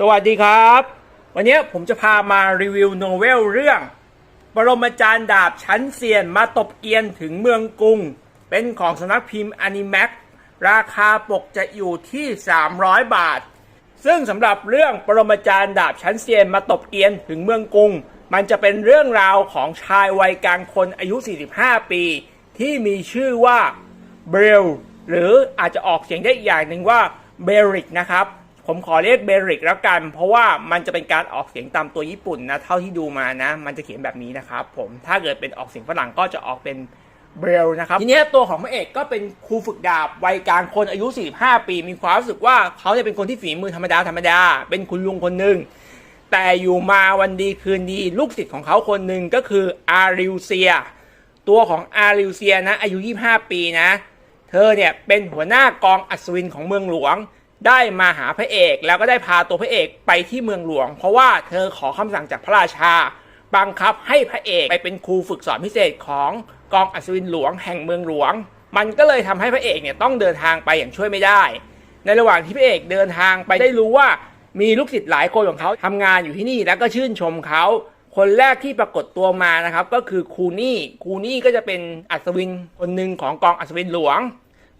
สวัสดีครับ วันนี้ผมจะพามารีวิวโนเวลเรื่อง บรมจารย์ดาบชั้นเซียนมาตบเกียนถึงเมืองกรุง เป็นของสำนักพิมพ์อนิแม็กราคาปกจะอยู่ที่ 300 บาท ซึ่งสำหรับเรื่องปรมาจารย์ดาบชั้นเซียนมาตบเกียนถึงเมืองกรุง มันจะเป็นเรื่องราวของชายวัยกลางคนอายุ 45 ปี ที่มีชื่อว่าเบลหรืออาจจะออกเสียงได้อีกอย่างหนึ่งว่าเบริกนะครับ ผมขอเรียกเบริกแล้วกัน เพราะว่ามันจะเป็นการออกเสียงตามตัวญี่ปุ่นนะเท่าที่ดูมานะ มันจะเขียนแบบนี้นะครับผมถ้าเกิดเป็นออกเสียงฝรั่งก็จะออกเป็นเบลนะครับทีนี้ตัวของพระเอกก็เป็นครูฝึกดาบวัยกลางคนอายุ 45 ปี มีความรู้สึกว่าเขาเนี่ยเป็นคนที่ฝีมือธรรมดาธรรมดา เป็นคุณลุงคนหนึ่งแต่อยู่มาวันดีคืนดีลูกศิษย์ของเขาคนหนึ่งก็คืออาริวเซีย ตัวของอาริวเซียนะอายุ 25 ปีนะ เธอเนี่ยเป็นหัวหน้ากองอัศวินของเมืองหลวง ได้มาหาพระเอก แล้วก็ได้พาตัวพระเอกไปที่เมืองหลวง เพราะว่าเธอขอคำสั่งจากพระราชา บังคับให้พระเอกไปเป็นครูฝึกสอนพิเศษของกองอัศวินหลวงแห่งเมืองหลวง มันก็เลยทำให้พระเอกเนี่ยต้องเดินทางไปอย่างช่วยไม่ได้ ในระหว่างที่พระเอกเดินทางไปได้รู้ว่ามีลูกศิษย์หลายคนของเขาทำงานอยู่ที่นี่แล้วก็ชื่นชมเขาคนแรกที่ปรากฏตัวมานะครับก็คือคูนี่คูนี่ก็จะเป็นอัศวินคนหนึ่งของกองอัศวินหลวง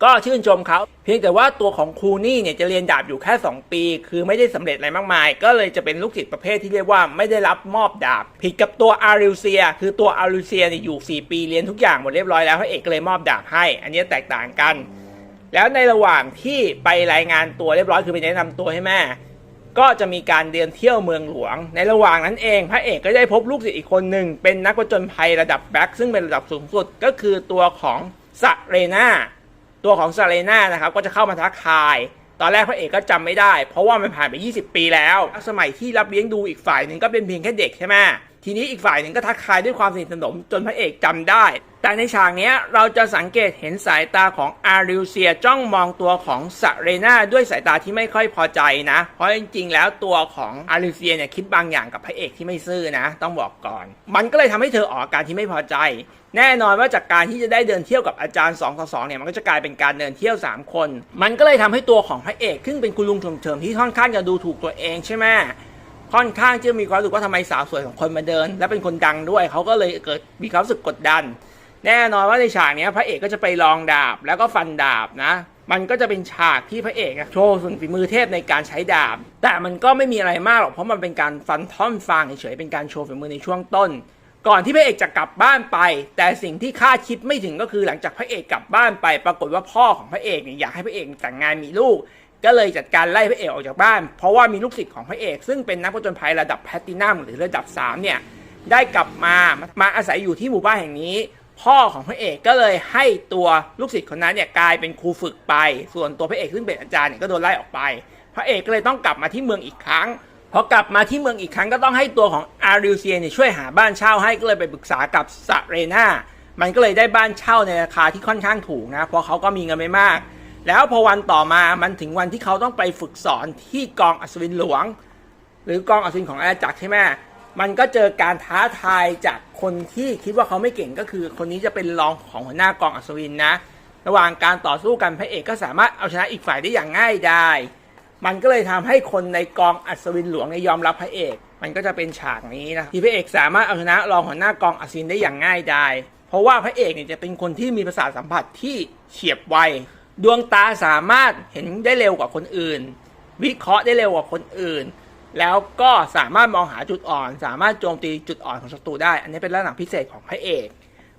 ก็ชื่นชมเขาเพียงแต่ว่าตัวของครูนี่เนี่ยจะเรียนดาบอยู่แค่ 2 ปี คือไม่ได้สำเร็จอะไรมากมาย ก็เลยจะเป็นลูกศิษย์ประเภทที่เรียกว่าไม่ได้รับมอบดาบ ผิดกับตัวอาริวเซีย คือตัวอาริวเซียเนี่ยอยู่ 4 ปีเรียนทุกอย่างหมดเรียบร้อยแล้วพระเอกก็เลยมอบดาบให้ อันนี้แตกต่างกัน แล้วในระหว่างที่ไปรายงานตัวเรียบร้อยคือไปแนะนำตัวให้แม่ก็จะมีการเดินเที่ยวเมืองหลวง ในระหว่างนั้นเองพระเอกก็ได้พบลูกศิษย์อีกคนหนึ่งเป็นนักผจญภัยระดับแบ็คซึ่งเป็นระดับสูงสุดก็คือตัวของซาเรนา ตัวของซาเรน่านะครับก็จะเข้ามาทักทาย ตอนแรกพระเอกก็จำไม่ได้ เพราะว่ามันผ่านไป 20 ปีแล้ว สมัยที่รับเลี้ยงดูอีกฝ่ายหนึ่งก็เป็นเพียงแค่เด็กใช่ไหมทีนี้อีกฝ่ายหนึ่งก็ทักทายด้วยความสนิทสนมจนพระเอกจำได้ แต่ในฉากนี้เราจะสังเกตเห็นสายตาของอาริวเซียจ้องมองตัวของซาเรนาด้วยสายตาที่ไม่ค่อยพอใจนะ เพราะจริงๆ แล้วตัวของอาริวเซียเนี่ยคิดบางอย่างกับพระเอกที่ไม่ซื่อนะ ต้องบอกก่อน มันก็เลยทำให้เธอออกอาการที่ไม่พอใจ แน่นอนว่าจากการที่จะได้เดินเที่ยวกับอาจารย์2ต่อ2เนี่ยมันก็จะกลายเป็นการเดินเที่ยว 3 คน มันก็เลยทำให้ตัวของพระเอกซึ่งเป็นคุณลุงเฉิมที่ค่อนข้างจะดูถูกตัวเองใช่ไหมค่อนข้างจะมีความรู้สึกว่าทำไมสาวสวยของคนมาเดิน และเป็นคนดังด้วยเขาก็เลยเกิดมีความรู้สึกกดดัน แน่นอนว่าในฉากนี้พระเอกก็จะไปลองดาบแล้วก็ฟันดาบนะ มันก็จะเป็นฉากที่พระเอกโชว์ส่วนฝีมือเทพในการใช้ดาบ แต่มันก็ไม่มีอะไรมากหรอกเพราะมันเป็นการฟันท่อนฟางเฉยๆเป็นการโชว์ฝีมือในช่วงต้น ก่อนที่พระเอกจะกลับบ้านไป แต่สิ่งที่คาดคิดไม่ถึงก็คือหลังจากพระเอกกลับบ้านไป ปรากฏว่าพ่อของพระเอกเนี่ยอยากให้พระเอกแต่งงานมีลูก ก็เลยจัดการไล่พระเอกออกจากบ้าน เพราะว่ามีลูกศิษย์ของพระเอก ซึ่งเป็นนักผจญภัยระดับแพตตินัมหรือระดับ3เนี่ยได้กลับมามาอาศัยอยู่ที่หมู่บ้านแห่งนี้ พ่อของพระเอกก็เลยให้ตัวลูกศิษย์คนนั้นเนี่ยกลายเป็นครูฝึกไป ส่วนตัวพระเอกซึ่งเป็นอาจารย์เนี่ยก็โดนไล่ออกไป พระเอกก็เลยต้องกลับมาที่เมืองอีกครั้ง พอกลับมาที่เมืองอีกครั้งก็ต้องให้ตัวของอาริวเซียเนี่ยช่วยหาบ้านเช่าให้ก็เลยไปปรึกษากับซาเรนามันก็เลยได้บ้านเช่าในราคาที่ค่อนข้างถูกนะเพราะเขาก็มีเงินไม่มาก แล้วพอวันต่อมามันถึงวันที่เขาต้องไปฝึกสอนที่กองอัศวินหลวง หรือกองอัศวินของอาณาจักรใช่ไหมมันก็เจอการท้าทายจากคนที่คิดว่าเขาไม่เก่งก็คือ คนนี้จะเป็นรองของหัวหน้ากองอัศวินนะ ระหว่างการต่อสู้กันพระเอกก็สามารถเอาชนะอีกฝ่ายได้อย่างง่ายดาย มันก็เลยทำให้คนในกองอัศวินหลวงเนี่ยยอมรับพระเอก มันก็จะเป็นฉากนี้นะที่พระเอกสามารถเอาชนะรองหัวหน้ากองอัศวินได้อย่างง่ายดายเพราะว่าพระเอกเนี่ยจะเป็นคนที่มีประสาทสัมผัสที่เฉียบไวดวงตาสามารถเห็นได้เร็วกว่าคนอื่น วิเคราะห์ได้เร็วกว่าคนอื่น แล้วก็สามารถมองหาจุดอ่อน สามารถโจมตีจุดอ่อนของศัตรูได้ อันนี้เป็นลักษณะพิเศษของพระเอก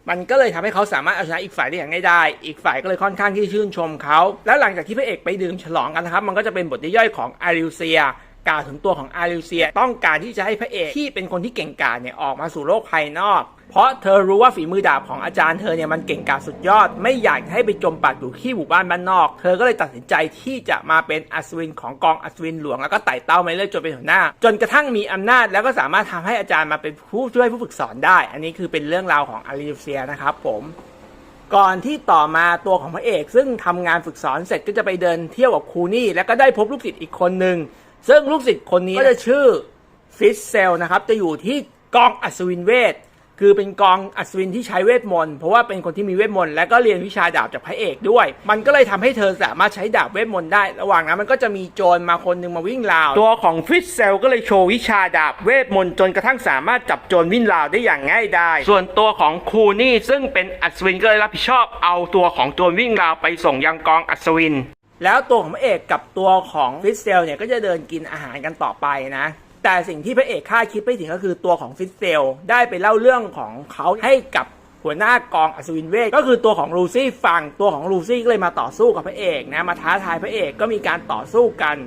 มันก็เลยทำให้เขาสามารถเอาชนะอีกฝ่ายได้อย่างง่ายดายอีกฝ่ายก็เลยค่อนข้างที่ชื่นชมเขา แล้วหลังจากที่พระเอกไปดื่มฉลองกันนะครับ มันก็จะเป็นบทย่อยของอาริวเซีย กล่าวถึงตัวของอาริเซีย ต้องการที่จะให้พระเอกที่เป็นคนที่เก่งกาจเนี่ยออกมาสู่โลกภายนอก เพราะเธอรู้ว่าฝีมือดาบของอาจารย์เธอเนี่ยมันเก่งกาจสุดยอด ไม่อยากให้ไปจมปักอยู่ที่หมู่บ้านบ้านนอก เธอก็เลยตัดสินใจที่จะมาเป็นอัศวินของกองอัศวินหลวงแล้วก็ไต่เต้ามาเรื่อยจนเป็นหัวหน้า จนกระทั่งมีอำนาจแล้วก็สามารถทำให้อาจารย์มาเป็นผู้ช่วยผู้ฝึกสอนได้ อันนี้คือเป็นเรื่องราวของอาริเซียนะครับผมก่อนที่ต่อมาตัวของพระเอกซึ่งทำงานฝึกสอนเสร็จก็จะไปเดินเที่ยวกับครูนี่ แล้วก็ได้พบลูกศิษย์อีกคนหนึ่ง ซึ่งลูกศิษย์คนนี้ก็จะชื่อฟิสเซลนะครับ จะอยู่ที่กองอัศวินเวท คือเป็นกองอัศวินที่ใช้เวทมนต์ เพราะว่าเป็นคนที่มีเวทมนต์ และก็เรียนวิชาดาบจากพระเอกด้วย มันก็เลยทำให้เธอสามารถใช้ดาบเวทมนต์ได้ ระหว่างนั้นมันก็จะมีโจรมาคนหนึ่งมาวิ่งราว ตัวของฟิตเซลก็เลยโชว์วิชาดาบเวทมนต์จนกระทั่งสามารถจับโจรวิ่งราวได้อย่างง่ายดาย ส่วนตัวของคูนี่ซึ่งเป็นอัศวินก็เลยรับผิดชอบเอาตัวของโจรวิ่งราวไปส่งยังกองอัศวิน แล้วตัวของพระเอกกับตัวของฟิตเซลเนี่ยก็จะเดินกินอาหารกันต่อไปนะ แต่สิ่งที่พระเอกคาดคิดไม่ถึงก็คือตัวของฟิตเซลได้ไปเล่าเรื่องของเขาให้กับหัวหน้ากองอัศวินเวทก็คือตัวของลูซี่ฟังตัวของลูซี่ก็เลยมาต่อสู้กับพระเอกนะมาท้าทายพระเอกก็มีการต่อสู้กัน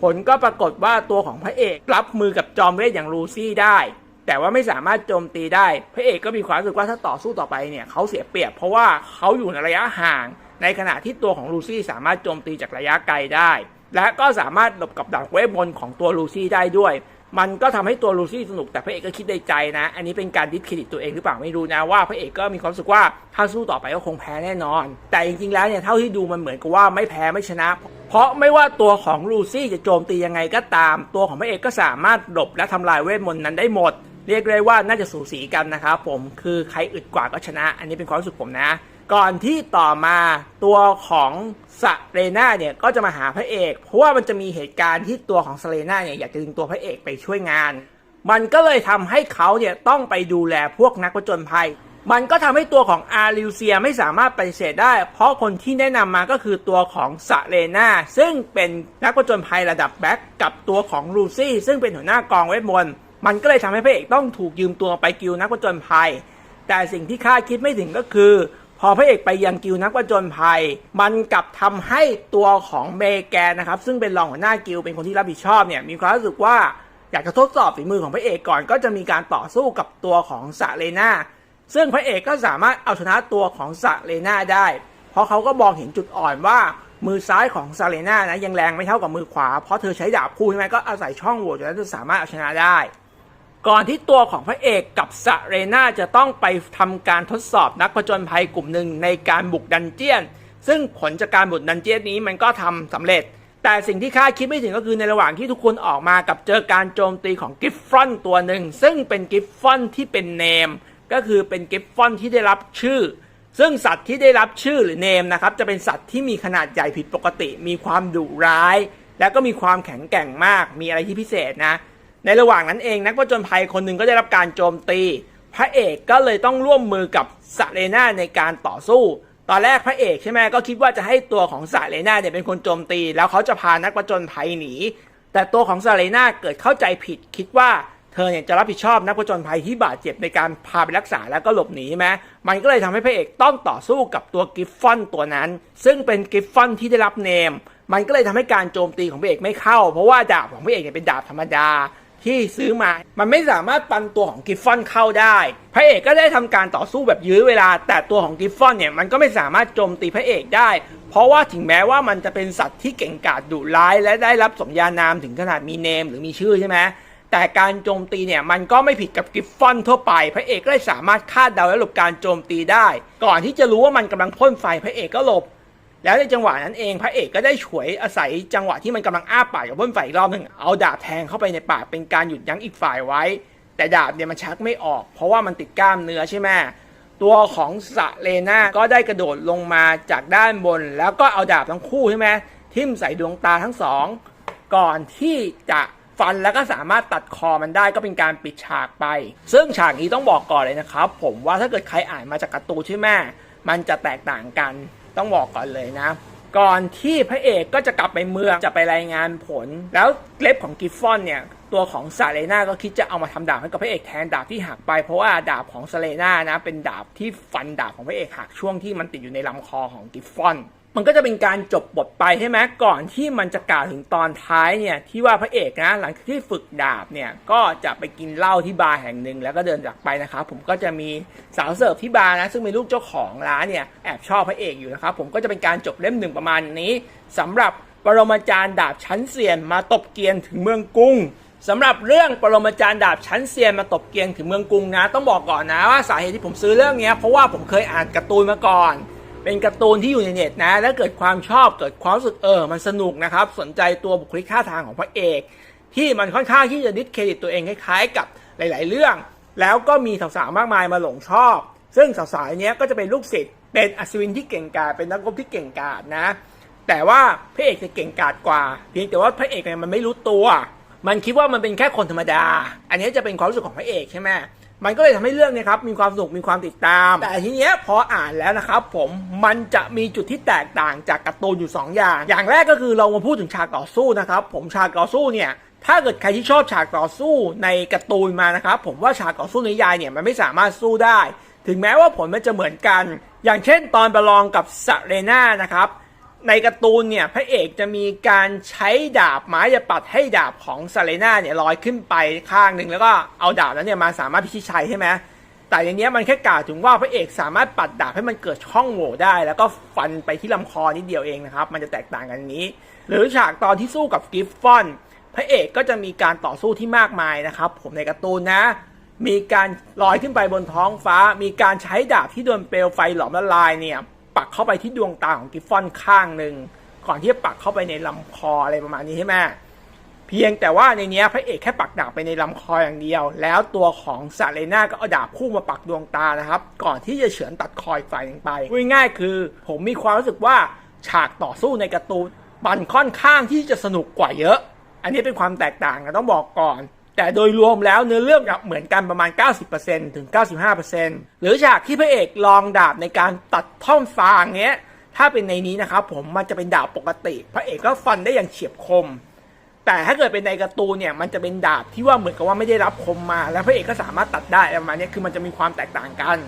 ผลก็ปรากฏว่าตัวของพระเอกรับมือกับจอมเวทอย่างลูซี่ได้ แต่ว่าไม่สามารถโจมตีได้ พระเอกก็มีความรู้สึกว่าถ้าต่อสู้ต่อไปเนี่ยเขาเสียเปรียบเพราะว่าเขาอยู่ในระยะห่าง ในขณะที่ตัวของลูซี่สามารถโจมตีจากระยะไกลได้ และก็สามารถหลบกับดักเวทมนของตัวลูซี่ได้ด้วย มันก็ทำให้ตัวลูซี่สนุกแต่พระเอกก็คิดในใจนะ อันนี้เป็นการดิสเครดิตตัวเองหรือเปล่าไม่รู้นะว่าพระเอกก็มีความรู้สึกว่าถ้าสู้ต่อไปก็คงแพ้แน่นอน แต่จริงๆแล้วเนี่ยเท่าที่ดูมันเหมือนกับว่าไม่แพ้ไม่ชนะ เพราะไม่ว่าตัวของลูซี่จะโจมตียังไงก็ตาม ตัวของพระเอกก็สามารถหลบและทำลายเวทมนต์นั้นได้หมดเรียกได้ว่าน่าจะสูสีกันนะครับผมคือใครอึดกว่าก็ชนะ อันนี้เป็นความรู้สึกผมนะ ก่อนที่ต่อมาตัวของสเรนาเนี่ยก็จะมาหาพระเอก เพราะว่ามันจะมีเหตุการณ์ที่ตัวของสเรนาเนี่ยอยากจะดึงตัวพระเอกไปช่วยงาน มันก็เลยทำให้เขาเนี่ยต้องไปดูแลพวกนักผจญภัย มันก็ทำให้ตัวของอาริวเซียไม่สามารถปฏิเสธได้ เพราะคนที่แนะนำมาก็คือตัวของสเรนาซึ่งเป็นนักผจญภัยระดับแบ็กกับตัวของลูซี่ซึ่งเป็นหัวหน้ากองเวทมนต์มันก็เลยทำให้พระเอกต้องถูกยืมตัวไปกิวนักผจญภัย แต่สิ่งที่คาดคิดไม่ถึงก็คือ พอพระเอกไปยังกิวนักผจญภัย มันกลับทำให้ตัวของเมแกนนะครับ ซึ่งเป็นรองหัวหน้ากิวเป็นคนที่รับผิดชอบเนี่ยมีความรู้สึกว่าอยากจะทดสอบฝีมือของพระเอกก่อนก็จะมีการต่อสู้กับตัวของสาเลนาซึ่งพระเอกก็สามารถเอาชนะตัวของสาเลนาได้ เพราะเขาก็มองเห็นจุดอ่อนว่ามือซ้ายของซาเลนานะยังแรงไม่เท่ากับมือขวา เพราะเธอใช้ดาบคู่ใช่ไหมก็อาศัยช่องโหว่จากนั้นจะสามารถเอาชนะได้ ก่อนที่ตัวของพระเอกกับสเรนาจะต้องไปทำการทดสอบนักผจญภัยกลุ่มหนึ่งในการบุกดันเจียน ซึ่งผลจากการบุกดันเจียนนี้มันก็ทำสำเร็จ แต่สิ่งที่คาดคิดไม่ถึงก็คือในระหว่างที่ทุกคนออกมากับเจอการโจมตีของกิฟฟอนตัวหนึ่ง ซึ่งเป็นกิฟฟอนที่เป็นเนม ก็คือเป็นกิฟฟอนที่ได้รับชื่อ ซึ่งสัตว์ที่ได้รับชื่อหรือเนมนะครับจะเป็นสัตว์ที่มีขนาดใหญ่ผิดปกติ มีความดุร้าย และก็มีความแข็งแกร่งมาก มีอะไรที่พิเศษนะ ในระหว่างนั้นเองนักผจญภัยคนหนึ่งก็ได้รับการโจมตี พระเอกก็เลยต้องร่วมมือกับสเรนาในการต่อสู้ ตอนแรกพระเอกใช่ไหมก็คิดว่าจะให้ตัวของสเรนาเนี่ยเป็นคนโจมตี แล้วเขาจะพานักผจญภัยหนี แต่ตัวของสเรนาเกิดเข้าใจผิดคิดว่าเธอเนี่ยจะรับผิดชอบนักผจญภัยที่บาดเจ็บในการพาไปรักษาแล้วก็หลบหนีใช่ไหมมันก็เลยทำให้พระเอกต้องต่อสู้กับตัวกิฟฟอนตัวนั้น ซึ่งเป็นกิฟฟอนที่ได้รับเนม มันก็เลยทำให้การโจมตีของพระเอกไม่เข้า เพราะว่าดาบของพระเอกเนี่ยเป็นดาบธรรมดา ที่ซื้อมา มันไม่สามารถปันตัวของกิฟฟอนเข้าได้ พระเอกก็ได้ทำการต่อสู้แบบยื้อเวลา แต่ตัวของกิฟฟอนเนี่ยมันก็ไม่สามารถโจมตีพระเอกได้ เพราะว่าถึงแม้ว่ามันจะเป็นสัตว์ที่เก่งกาจดุร้าย และได้รับสมญานามถึงขนาดมีเนมหรือมีชื่อใช่ไหมแต่การโจมตีเนี่ยมันก็ไม่ผิดกับกิฟฟอนทั่วไป พระเอกก็เลยสามารถคาดเดาและหลบการโจมตีได้ ก่อนที่จะรู้ว่ามันกำลังพ่นไฟพระเอกก็หลบ แล้วในจังหวะนั้นเองพระเอกก็ได้ฉวยอาศัยจังหวะที่มันกำลังอ้าปากกับพ่นไฟอีกรอบหนึ่งเอาดาบแทงเข้าไปในปากเป็นการหยุดยั้งอีกฝ่ายไว้ แต่ดาบเนี่ยมันชักไม่ออก เพราะว่ามันติดกล้ามเนื้อใช่ไหมตัวของสะเลนาก็ได้กระโดดลงมาจากด้านบน แล้วก็เอาดาบทั้งคู่ใช่ไหมทิ่มใส่ดวงตาทั้งสอง ก่อนที่จะฟันแล้วก็สามารถตัดคอมันได้ก็เป็นการปิดฉากไป ซึ่งฉากนี้ต้องบอกก่อนเลยนะครับ ผมว่าถ้าเกิดใครอ่านมาจากการ์ตูนใช่ไหมมันจะแตกต่างกัน ต้องบอกก่อนเลยนะ ก่อนที่พระเอกก็จะกลับไปเมืองจะไปรายงานผล แล้วเล็บของกิฟฟอนเนี่ยตัวของซาเลนาก็คิดจะเอามาทำดาบให้กับพระเอกแทนดาบที่หักไป เพราะว่าดาบของซาเลนานะเป็นดาบที่ฟันดาบของพระเอกหักช่วงที่มันติดอยู่ในลำคอของกิฟฟอน มันก็จะเป็นการจบบทไปใช่ไหมก่อนที่มันจะกล่าวถึงตอนท้ายเนี่ยที่ว่าพระเอกนะหลังจากที่ฝึกดาบเนี่ยก็จะไปกินเหล้าที่บาร์แห่งหนึ่งแล้วก็เดินจากไปนะครับผมก็จะมีสาวเสิร์ฟที่บาร์นะซึ่งเป็นลูกเจ้าของร้านเนี่ยแอบชอบพระเอกอยู่นะครับผมก็จะเป็นการจบเล่มหนึ่งประมาณนี้สำหรับปรมาจารย์ดาบชั้นเซียนมาตบเกียนถึงเมืองกรุงสำหรับเรื่องปรมาจารย์ดาบชั้นเซียนมาตบเกียนถึงเมืองกรุงนะ ต้องบอกก่อนนะว่าสาเหตุที่ผมซื้อเรื่องเนี้ยเพราะว่าผมเคยอ่านการ์ตูนมาก่อน เป็นการ์ตูนที่อยู่ในเน็ตนะ แล้วเกิดความชอบเกิดความรู้สึกเออ มันสนุกนะครับ สนใจตัวบุคลิกท่าทางของพระเอก ที่มันค่อนข้างที่จะดิสเครดิตตัวเองคล้ายๆ กับหลาย ๆ เรื่อง แล้วก็มีสาวๆมากมายมาหลงชอบ ซึ่งสาวๆเนี้ยก็จะเป็นลูกศิษย์เป็นอัศวินที่เก่งกาจเป็นนักรบที่เก่งกาจนะ แต่ว่าพระเอกจะเก่งกาจกว่า เพียงแต่ว่าพระเอกเนี่ยมันไม่รู้ตัว มันคิดว่ามันเป็นแค่คนธรรมดา อันนี้จะเป็นความรู้สึกของพระเอกใช่ไหม มันก็เลยทำให้เรื่องเนี้ครับมีความสนุกมีความติดตาม แต่ทีเนี้ยพออ่านแล้วนะครับผมมันจะมีจุดที่แตกต่างจากการ์ตูนอยู่ 2 อย่าง อย่างแรกก็คือเรามาพูดถึงฉากต่อสู้นะครับผมฉากต่อสู้เนี่ยถ้าเกิดใครที่ชอบฉากต่อสู้ในการ์ตูนมานะครับผมว่าฉากต่อสู้ในยายเนี่ยมันไม่สามารถสู้ได้ ถึงแม้ว่าผลมันจะเหมือนกัน อย่างเช่นตอนประลองกับซาเรนานะครับ ในการ์ตูนเนี่ยพระเอกจะมีการใช้ดาบไม้จะปัดให้ดาบของซาเลนาเนี่ยลอยขึ้นไปข้างหนึ่งแล้วก็เอาดาบนั้นเนี่ยมาสามารถพิชิตชัยใช่ไหมแต่อย่างเนี้ยมันแค่กล่าวถึงว่าพระเอกสามารถปัดดาบให้มันเกิดช่องโหว่ได้ แล้วก็ฟันไปที่ลำคอนิดเดียวเองนะครับ มันจะแตกต่างกันนี้ หรือฉากตอนที่สู้กับกิฟฟอนพระเอกก็จะมีการต่อสู้ที่มากมายนะครับ ผมในการ์ตูนนะ มีการลอยขึ้นไปบนท้องฟ้า มีการใช้ดาบที่โดนเปลวไฟหลอมละลายเนี่ย ปักเข้าไปที่ดวงตาของกิฟฟอนข้างหนึ่งก่อนที่จะปักเข้าไปในลำคออะไรประมาณนี้ใช่ไหมเพียงแต่ว่าในนี้พระเอกแค่ปักดาบไปในลำคออย่างเดียว แล้วตัวของซาเลน่าก็เอาดาบพุ่งมาปักดวงตานะครับ ก่อนที่จะเฉือนตัดคอยฝ่ายหนึ่งไปง่ายๆคือ ผมมีความรู้สึกว่าฉากต่อสู้ในการ์ตูนมันค่อนข้างที่จะสนุกกว่าเยอะ อันนี้เป็นความแตกต่างกันต้องบอกก่อน แต่โดยรวมแล้วเนื้อเรื่องเหมือนกันประมาณ 90%ถึง 95%หรือฉากที่พระเอกลองดาบในการตัดท่อนฟางเนี้ย ถ้าเป็นในนี้นะครับผมมันจะเป็นดาบปกติ พระเอกก็ฟันได้อย่างเฉียบคม แต่ถ้าเกิดเป็นในการ์ตูนเนี่ยมันจะเป็นดาบที่ว่าเหมือนกับว่าไม่ได้รับคมมา แล้วพระเอกก็สามารถตัดได้ประมาณนี้คือมันจะมีความแตกต่างกัน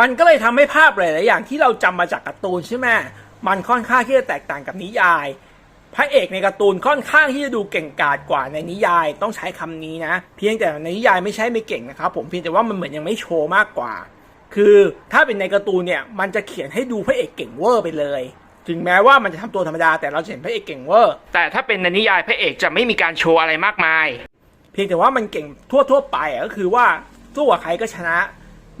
มันก็เลยทำให้ภาพหลายๆอย่างที่เราจำมาจากการ์ตูนใช่ไหมมันค่อนข้างที่จะแตกต่างกับนิยาย พระเอกในการ์ตูนค่อนข้างที่จะดูเก่งกาจกว่าในนิยายต้องใช้คำนี้นะ เพียงแต่ในนิยายไม่ใช่ไม่เก่งนะครับผมเพียงแต่ว่ามันเหมือนยังไม่โชว์มากกว่า คือถ้าเป็นในการ์ตูนเนี่ยมันจะเขียนให้ดูพระเอกเก่งเวอร์ไปเลย ถึงแม้ว่ามันจะทำตัวธรรมดาแต่เราจะเห็นพระเอกเก่งเวอร์แต่ถ้าเป็นในนิยายพระเอกจะไม่มีการโชว์อะไรมากมาย เพียงแต่ว่ามันเก่งทั่วๆไปอะก็คือว่าสู้กับใครก็ชนะ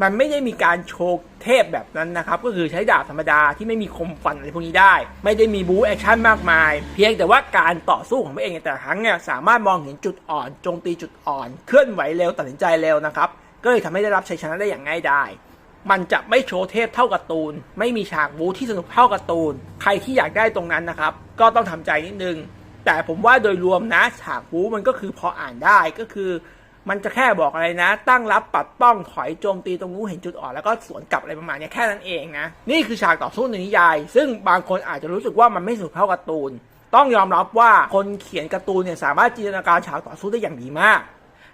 มันไม่ได้มีการโชว์เทพแบบนั้นนะครับ ก็คือใช้ดาบธรรมดาที่ไม่มีคมฟันอะไรพวกนี้ได้ ไม่ได้มีบู๊แอคชั่นมากมาย เพียงแต่ว่าการต่อสู้ของพระเอกในแต่ละครั้งเนี่ยสามารถมองเห็นจุดอ่อนโจมตีจุดอ่อน เคลื่อนไหวเร็วตัดสินใจเร็วนะครับก็เลยทำให้ได้รับชัยชนะได้อย่างง่ายดายมันจะไม่โชว์เทพเท่าการ์ตูน ไม่มีฉากบู๊ที่สนุกเท่าการ์ตูน ใครที่อยากได้ตรงนั้นนะครับ ก็ต้องทำใจนิดนึง แต่ผมว่าโดยรวมนะฉากบู๊มันก็คือพออ่านได้ก็คือ มันจะแค่บอกอะไรนะ ตั้งรับปัดป้องถอยโจมตีตรงนู้นเห็นจุดอ่อนแล้วก็สวนกลับอะไรประมาณนี้แค่นั้นเองนะ นี่คือฉากต่อสู้ในนิยาย ซึ่งบางคนอาจจะรู้สึกว่ามันไม่สนุกเท่าการ์ตูน ต้องยอมรับว่าคนเขียนการ์ตูนเนี่ยสามารถจินตนาการฉากต่อสู้ได้อย่างดีมาก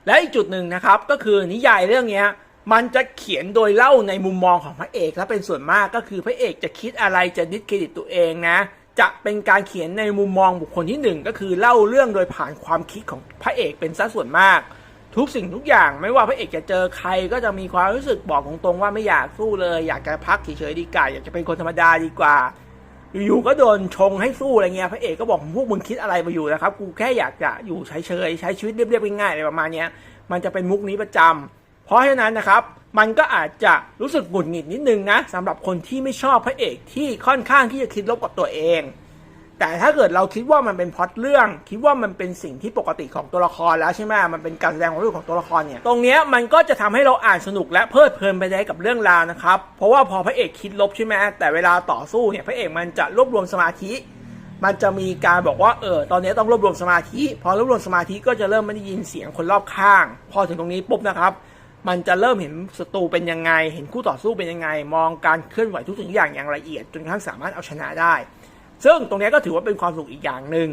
และอีกจุดหนึ่งนะครับก็คือนิยายเรื่องเนี้ยมันจะเขียนโดยเล่าในมุมมองของพระเอกและเป็นส่วนมากก็คือพระเอกจะคิดอะไรจะดิสเครดิตตัวเองนะ จะเป็นการเขียนในมุมมองบุคคลที่หนึ่งก็คือเล่าเรื่องโดยผ่านความคิดของพระเอกเป็นซะส่วนมาก ทุกสิ่งทุกอย่างไม่ว่าพระเอกจะเจอใครก็จะมีความรู้สึกบอกตรงๆว่าไม่อยากสู้เลย อยากจะพักเฉยๆดีกว่าอยากจะเป็นคนธรรมดาดีกว่า อยู่ๆก็โดนชงให้สู้อะไรเงี้ยพระเอกก็บอกพวกมึงคิดอะไรมาอยู่นะครับกูแค่อยากจะอยู่เฉยๆใช้ชีวิตเรียบๆง่ายๆอะไรประมาณเนี้ยมันจะเป็นมุกนี้ประจำเพราะฉะนั้นนะครับ มันก็อาจจะรู้สึกหงุดหงิดนิดนึงนะสำหรับคนที่ไม่ชอบพระเอกที่ค่อนข้างที่จะคิดลบกับตัวเอง แต่ถ้าเกิดเราคิดว่ามันเป็นพล็อตเรื่อง คิดว่ามันเป็นสิ่งที่ปกติของตัวละครแล้วใช่ไหมมันเป็นการแสดงของรูปของตัวละครเนี่ยตรงเนี้ยมันก็จะทำให้เราอ่านสนุกและเพลิดเพลินไปได้กับเรื่องราวนะครับเพราะว่าพอพระเอกคิดลบใช่ไหมแต่เวลาต่อสู้เนี่ยพระเอกมันจะรวบรวมสมาธิ มันจะมีการบอกว่าเออตอนนี้ต้องรวบรวมสมาธิ พอรวบรวมสมาธิก็จะเริ่มไม่ได้ยินเสียงคนรอบข้าง พอถึงตรงนี้ปุ๊บนะครับมันจะเริ่มเห็นศัตรูเป็นยังไง เห็นคู่ต่อสู้เป็นยังไง มองการเคลื่อนไหวทุกสิ่งทุกอย่างอย่างละเอียด จนกระทั่งสามารถเอาชนะได้ ซึ่งตรงนี้ก็ถือว่าเป็นความสุขอีกอย่างหนึ่ง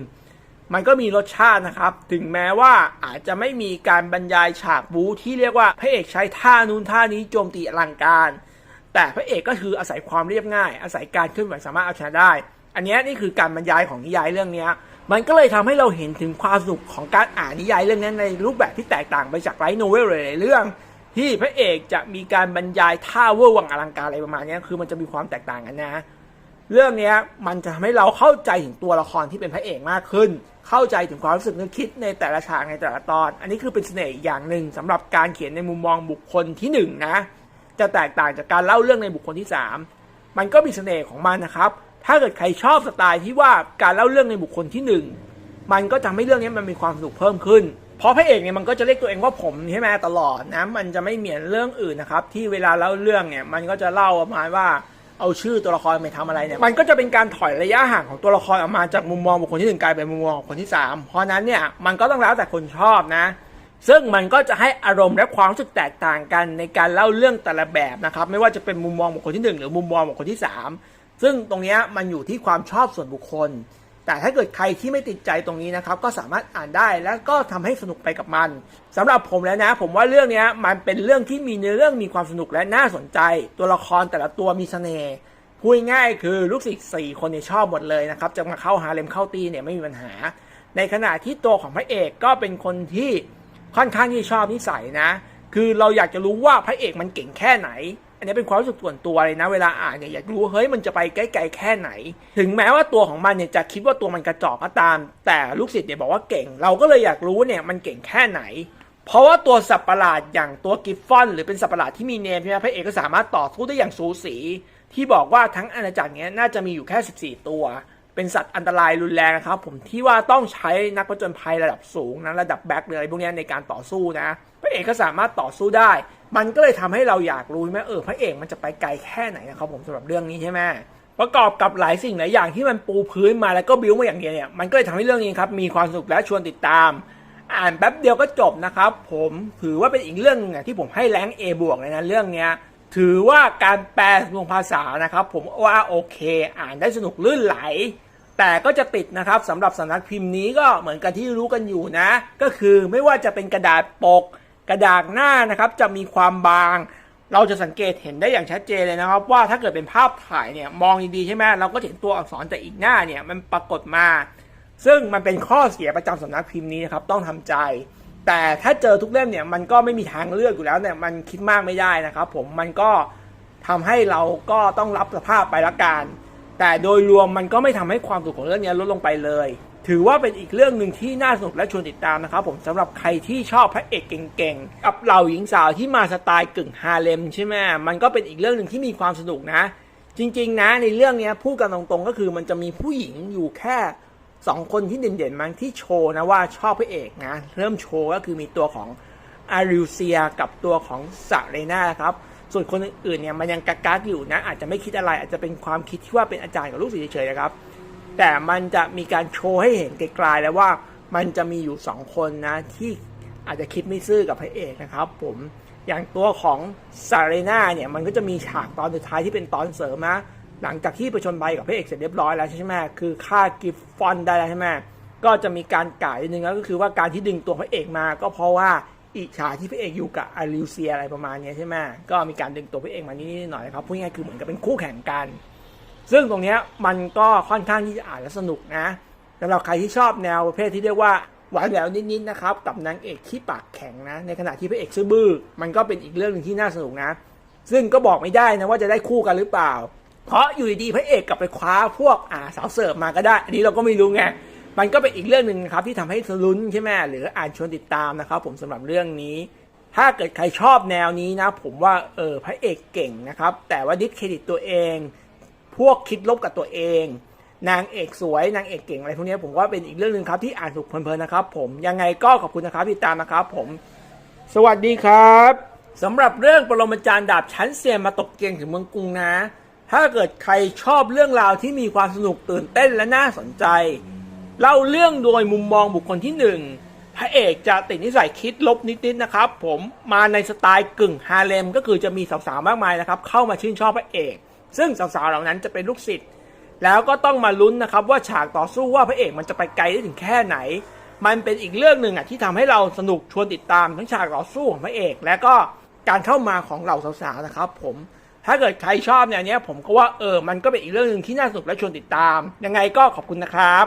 มันก็มีรสชาตินะครับ ถึงแม้ว่าอาจจะไม่มีการบรรยายฉากบู๊ที่เรียกว่าพระเอกใช้ท่านู้นท่านี้โจมตีอลังการ แต่พระเอกก็คืออาศัยความเรียบง่าย อาศัยการเคลื่อนไหวสามารถเอาชนะได้ อันนี้นี่คือการบรรยายของนิยายเรื่องนี้มันก็เลยทำให้เราเห็นถึงความสนุกของการอ่านนิยายเรื่องนั้นในรูปแบบที่แตกต่างไปจากไลท์โนเวลหลายเรื่อง ที่พระเอกจะมีการบรรยายท่าเวอร์วังอลังการอะไรประมาณนี้คือมันจะมีความแตกต่างกันนะ เรื่องนี้มันจะทำให้เราเข้าใจถึงตัวละครที่เป็นพระเอกมากขึ้น เข้าใจถึงความรู้สึกนึกคิดในแต่ละฉากในแต่ละตอน อันนี้คือเป็นเสน่ห์อย่างหนึ่งสำหรับการเขียนในมุมมองบุคคลที่หนึ่งนะจะแตกต่างจากการเล่าเรื่องในบุคคลที่สามมันก็มีเสน่ห์ของมันนะครับ ถ้าเกิดใครชอบสไตล์ที่ว่าการเล่าเรื่องในบุคคลที่หนึ่งมันก็ทำให้เรื่องนี้มันมีความสนุกเพิ่มขึ้นเพราะพระเอกเนี่ยมันก็จะเรียกตัวเองว่าผมใช่ไหมตลอดนะมันจะไม่เหมือนเรื่องอื่นนะครับ ที่เวลาเล่าเรื่องเนี่ยมันก็จะเล่าประมาณว่า เอาชื่อตัวละครไปทำอะไรเนี่ยมันก็จะเป็นการถอยระยะห่างของตัวละครออกมาจากมุมมองบุคคลที่หนึ่งกลายเป็นมุมมองของคนที่สามเพราะนั้นเนี่ยมันก็ต้องแล้วแต่คนชอบนะ ซึ่งมันก็จะให้อารมณ์และความรู้สึกแตกต่างกันในการเล่าเรื่องแต่ละแบบนะครับไม่ว่าจะเป็นมุมมองบุคคลที่หนึ่งหรือมุมมองบุคคลที่สามซึ่งตรงเนี้ยมันอยู่ที่ความชอบส่วนบุคคล แต่ถ้าเกิดใครที่ไม่ติดใจตรงนี้นะครับ ก็สามารถอ่านได้แล้วก็ทำให้สนุกไปกับมันสำหรับผมแล้วนะ ผมว่าเรื่องนี้มันเป็นเรื่องที่มีเนื้อเรื่องมีความสนุกและน่าสนใจ ตัวละครแต่ละตัวมีเสน่ห์พูดง่ายคือลูกศิษย์สี่คนเนี่ยชอบหมดเลยนะครับ จะมาเข้าหาเลมเข้าตีเนี่ยไม่มีปัญหา ในขณะที่ตัวของพระเอกก็เป็นคนที่ค่อนข้างที่ชอบนิสัยนะ คือเราอยากจะรู้ว่าพระเอกมันเก่งแค่ไหน อันนี้เป็นความรู้สึกส่วนตัวเลยนะ เวลาอ่านเนี่ยอยากรู้เฮ้ยมันจะไปไกลๆแค่ไหน ถึงแม้ว่าตัวของมันเนี่ยจะคิดว่าตัวมันกระจอกก็ตาม แต่ลูกศิษย์เนี่ยบอกว่าเก่ง เราก็เลยอยากรู้เนี่ยมันเก่งแค่ไหน เพราะว่าตัวสัตว์ประหลาดอย่างตัวกิฟฟอน หรือเป็นสัตว์ประหลาดที่มีเนมใช่ไหมพระเอกก็สามารถต่อสู้ได้อย่างสูสี ที่บอกว่าทั้งอาณาจักรเนี้ยน่าจะมีอยู่แค่ 14 ตัวเป็นสัตว์อันตรายรุนแรงนะครับ ผมที่ว่าต้องใช้นักผจญภัยระดับสูงนะระดับแบ็คเลยพวกนี้ในการต่อสู้นะพระเอกก็สามารถต่อสู้ได้ มันก็เลยทำให้เราอยากรู้ใช่ไหมเออพระเอกมันจะไปไกลแค่ไหนนะครับผมสำหรับเรื่องนี้ใช่ไหมประกอบกับหลายสิ่งหลายอย่างที่มันปูพื้นมาแล้วก็บิ้วมาอย่างเดียวเนี่ยมันก็เลยทำให้เรื่องนี้ครับมีความสนุกและชวนติดตาม อ่านแป๊บเดียวก็จบนะครับ ผมถือว่าเป็นอีกเรื่องหนึงที่ผมให้แรง A บวกเลยนะเรื่องเนี้ยถือว่าการแปลลงภาษานะครับ ผมว่าโอเค อ่านได้สนุกลื่นไหล แต่ก็จะติดนะครับสำหรับสำนักพิมพ์นี้ก็เหมือนกันที่รู้กันอยู่นะ ก็คือไม่ว่าจะเป็นกระดาษปก กระดาษหน้านะครับจะมีความบาง เราจะสังเกตเห็นได้อย่างชัดเจนเลยนะครับ ว่าถ้าเกิดเป็นภาพถ่ายเนี่ยมองดีๆใช่ไหมเราก็เห็นตัวอักษรจากอีกหน้าเนี่ยมันปรากฏมา ซึ่งมันเป็นข้อเสียประจำสำนักพิมพ์นี้นะครับต้องทำใจ แต่ถ้าเจอทุกเล่มเนี่ยมันก็ไม่มีทางเลือกอยู่แล้วเนี่ยมันคิดมากไม่ได้นะครับ ผมมันก็ทำให้เราก็ต้องรับสภาพไปละกันแต่โดยรวมมันก็ไม่ทำให้ความสุขของเรื่องนี้ลดลงไปเลย ถือว่าเป็นอีกเรื่องหนึ่งที่น่าสนุกและชวนติดตามนะครับผมสำหรับใครที่ชอบพระเอกเก่งๆ กับเหล่าหญิงสาวที่มาสไตล์กึ่งฮาเลมใช่ไหมมันก็เป็นอีกเรื่องหนึ่งที่มีความสนุกนะ จริงๆนะในเรื่องนี้พูดกันตรงๆ ก็คือมันจะมีผู้หญิงอยู่แค่สองคนที่เด่นๆมั้งที่โชว์นะว่าชอบพระเอกนะเริ่มโชว์ก็คือมีตัวของอาริวเซียกับตัวของซาเรนาครับส่วนคนอื่นๆเนี่ยมันยังกักๆอยู่นะอาจจะไม่คิดอะไรอาจจะเป็นความคิดที่ว่าเป็นอาจารย์กับลูกศิษย์เฉยๆนะครับ แต่มันจะมีการโชว์ให้เห็นไกลๆแล้วว่ามันจะมีอยู่สองคนนะ ที่อาจจะคิดไม่ซื่อกับพระเอกนะครับ ผมอย่างตัวของซาเรนาเนี่ยมันก็จะมีฉากตอนสุดท้ายที่เป็นตอนเสริมนะหลังจากที่ประชนใบกับพระเอกเสร็จเรียบร้อยแล้วใช่ไหมคือฆ่ากิฟฟอนได้แล้วใช่ไหมก็จะมีการก่ายนิดนึงแล้วก็คือว่าการที่ดึงตัวพระเอกมา ก็เพราะว่าอิจฉาที่พระเอกอยู่กับอาริวเซียอะไรประมาณนี้ใช่ไหมก็มีการดึงตัวพระเอกมานิดๆหน่อยๆครับพูดง่ายๆคือเหมือนกับเป็นคู่แข่งกัน ซึ่งตรงนี้มันก็ค่อนข้างที่จะอ่านแล้วสนุกนะสำหรับใครที่ชอบแนวประเภทที่เรียกว่าหวานแหววนิดๆนะครับกับนางเอกที่ปากแข็งนะ ในขณะที่พระเอกซื่อบื้อมันก็เป็นอีกเรื่องหนึ่งที่น่าสนุกนะ ซึ่งก็บอกไม่ได้นะว่าจะได้คู่กันหรือเปล่า เพราะอยู่ดีๆพระเอกกลับไปคว้าพวกอ่าสาวเสิร์ฟมาก็ได้ อันนี้เราก็ไม่รู้ไงมันก็เป็นอีกเรื่องหนึ่งครับที่ทำให้ลุ้นใช่ไหมหรืออ่านชวนติดตามนะครับ ผมสำหรับเรื่องนี้ ถ้าเกิดใครชอบแนวนี้นะ ผมว่าเออพระเอกเก่งนะครับแต่ว่าดิสเครดิตตัวเอง พวกคิดลบกับตัวเอง นางเอกสวยนางเอกเก่งอะไรพวกนี้ผมว่าเป็นอีกเรื่องหนึ่งครับที่อ่านสุกเพลินๆนะครับ ผมยังไงก็ขอบคุณนะครับที่ตามนะครับผม สวัสดีครับสำหรับเรื่องปรมาจารย์ดาบชั้นเซียนมาตกเกียงถึงเมืองกรุงนะ ถ้าเกิดใครชอบเรื่องราวที่มีความสนุกตื่นเต้นและน่าสนใจ เล่าเรื่องโดยมุมมองบุคคลที่หนึ่งพระเอกจะติดนิสัยคิดลบนิดๆนะครับ ผมมาในสไตล์กึ่งฮาเลมก็คือจะมีสาวๆมากมายนะครับ เข้ามาชื่นชอบพระเอก ซึ่งสาวๆเหล่านั้นจะเป็นลูกศิษย์แล้วก็ต้องมาลุ้นนะครับว่าฉากต่อสู้ว่าพระเอกมันจะไปไกลได้ถึงแค่ไหน มันเป็นอีกเรื่องหนึ่งอะที่ทำให้เราสนุกชวนติดตามทั้งฉากต่อสู้ของพระเอก และก็การเข้ามาของเหล่าสาวๆนะครับ ผมถ้าเกิดใครชอบแนวเนี้ยผมก็ว่าเออมันก็เป็นอีกเรื่องหนึ่งที่น่าสนุกและชวนติดตาม ยังไงก็ขอบคุณนะครับ